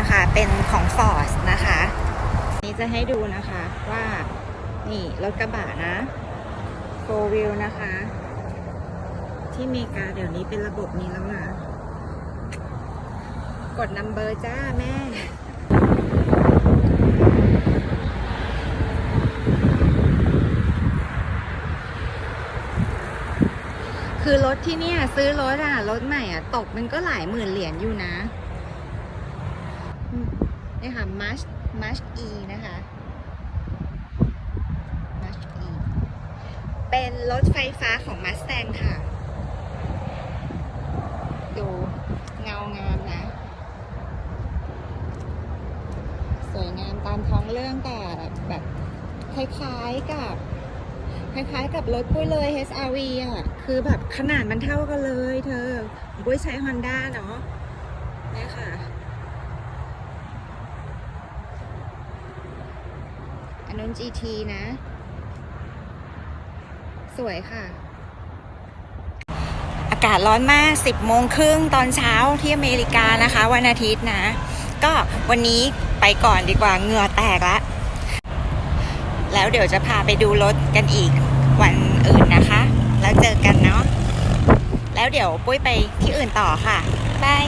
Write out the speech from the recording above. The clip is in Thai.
นะคะ เป็นของ Ford นะคะ นี่จะให้ดูนะคะว่า นี่รถกระบะนะโฟวิลนะคะ ที่อเมริกาเดี๋ยวนี้เป็นระบบนี้แล้วนะกดนัมเบอร์จ้าแม่คือรถที่เนี่ยซื้อรถอะรถใหม่อะตกมันก็หลายหมื่นเหรียญอยู่นะ นี่ค่ะมัชมัชอีนะคะมัชอีเป็นรถไฟฟ้าของมัสแตงค่ะ ดูเงางามนะ สวยงามตามท้องเรื่องแต่แบบคล้ายๆกับ คล้ายๆกับรถปุ้ยเลย HRV อะ คือแบบขนาดมันเท่ากันเลยเธอปุ้ยใช้ Honda เนาะนี่ค่ะ อันนู้น GT นะ สวยค่ะ อากาศร้อนมาก 10โมงครึ่งตอนเช้าที่อเมริกานะคะ วันอาทิตย์นะ ก็วันนี้ไปก่อนดีกว่าเหงื่อแตกละ แล้วเดี๋ยวจะพาไปดูรถกันอีกวันอื่นนะคะ แล้วเจอกันเนาะแล้วเดี๋ยวปุ้ยไปที่อื่นต่อค่ะบาย